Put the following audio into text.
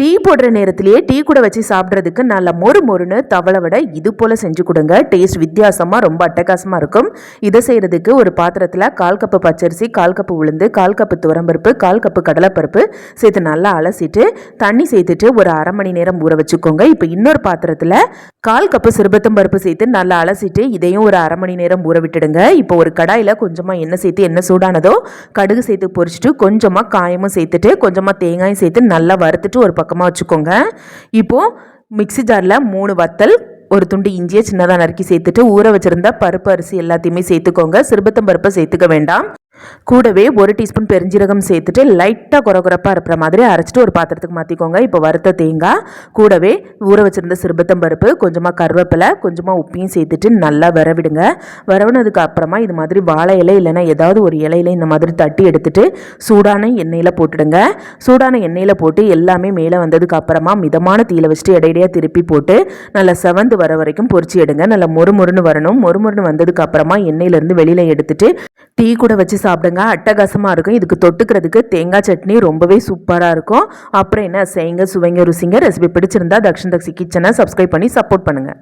Tea போடுற நேரத்திலேயே tea கூட வச்சு சாப்பிட்றதுக்கு நல்ல மொறு மொறுன்னு தவளை விட இது போல் செஞ்சு கொடுங்க. டேஸ்ட் வித்தியாசமாக ரொம்ப அட்டகாசமாக இருக்கும். இதை செய்கிறதுக்கு ஒரு பாத்திரத்தில் கால் கப்பு பச்சரிசி கால் கப்பு உளுந்து கால் கப்பு துவரம்பருப்பு கால் கப்பு கடலைப்பருப்பு சேர்த்து நல்லா அலசிட்டு தண்ணி சேர்த்துட்டு ஒரு அரை மணி நேரம் ஊற வச்சுக்கோங்க. இப்போ இன்னொரு பாத்திரத்தில் கால் கப்பு சிறுபத்தம் பருப்பு சேர்த்து நல்லா அலசிட்டு இதையும் ஒரு அரை மணி நேரம் ஊற விட்டுடுங்க. இப்போ ஒரு கடாயில் கொஞ்சமாக எண்ணெய் சேர்த்து எண்ணெய் சூடானதோ கடுகு சேர்த்து பொரிச்சிட்டு கொஞ்சமாக காயமும் சேர்த்துட்டு கொஞ்சமாக தேங்காயும் சேர்த்து நல்லா வறுத்துட்டு ஒரு பக்கமாக வச்சுக்கோங்க. இப்போது மிக்ஸி ஜாரில் மூணு வத்தல் ஒரு துண்டு இஞ்சியை சின்னதாக நறுக்கி சேர்த்துட்டு ஊற வச்சுருந்த பருப்பு அரிசி எல்லாத்தையுமே சேர்த்துக்கோங்க. சிறுபத்தம் பருப்பை சேர்த்துக்க வேண்டாம். கூடவே ஒரு டீஸ்பூன் பெருஞ்சீரகம் சேர்த்துட்டு லைட்டாக குறகுறப்பாக இருக்கிற மாதிரி அரைச்சிட்டு ஒரு பாத்திரத்துக்கு மாற்றிக்கோங்க இப்போ வறுத்த தேங்காய் கூடவே ஊற வச்சுருந்த சிறுபத்தம் பருப்பு கொஞ்சமாக கருவேப்பிலை கொஞ்சமாக உப்பையும் சேர்த்துட்டு நல்லா வரவிடுங்க வரவினதுக்கு அப்புறமா இது மாதிரி வாழை இலை இல்லைன்னா ஏதாவது ஒரு இலையில இந்த மாதிரி தட்டி எடுத்துட்டு சூடான எண்ணெயில் போட்டுடுங்க. சூடான எண்ணெயில் போட்டு எல்லாமே மேலே வந்ததுக்கு அப்புறமா மிதமான தீயில வச்சுட்டு இடையிடையாக திருப்பி போட்டு நல்லா செவந்து வர வரைக்கும் பொறிச்சு எடுங்க. நல்லா மொறுமொறுன்னு வரணும். மொறுமொறுன்னு வந்ததுக்கு அப்புறமா எண்ணெயிலேருந்து வெளியில் எடுத்துட்டு டீ கூட வச்சு சாப்பிடுங்க. அட்டகாசமாக இருக்கும். இதுக்கு தொட்டுக்கிறதுக்கு தேங்காய் சட்னி ரொம்பவே சூப்பராக இருக்கும். அப்புறம் என்ன? செய்யுங்க சுவைங்க ருசிங்க. ரெசிபி பிடிச்சிருந்தா தக்ஷன் தக்ஷி கிச்சனை சப்ஸ்கிரைப் பண்ணி சப்போர்ட் பண்ணுங்கள்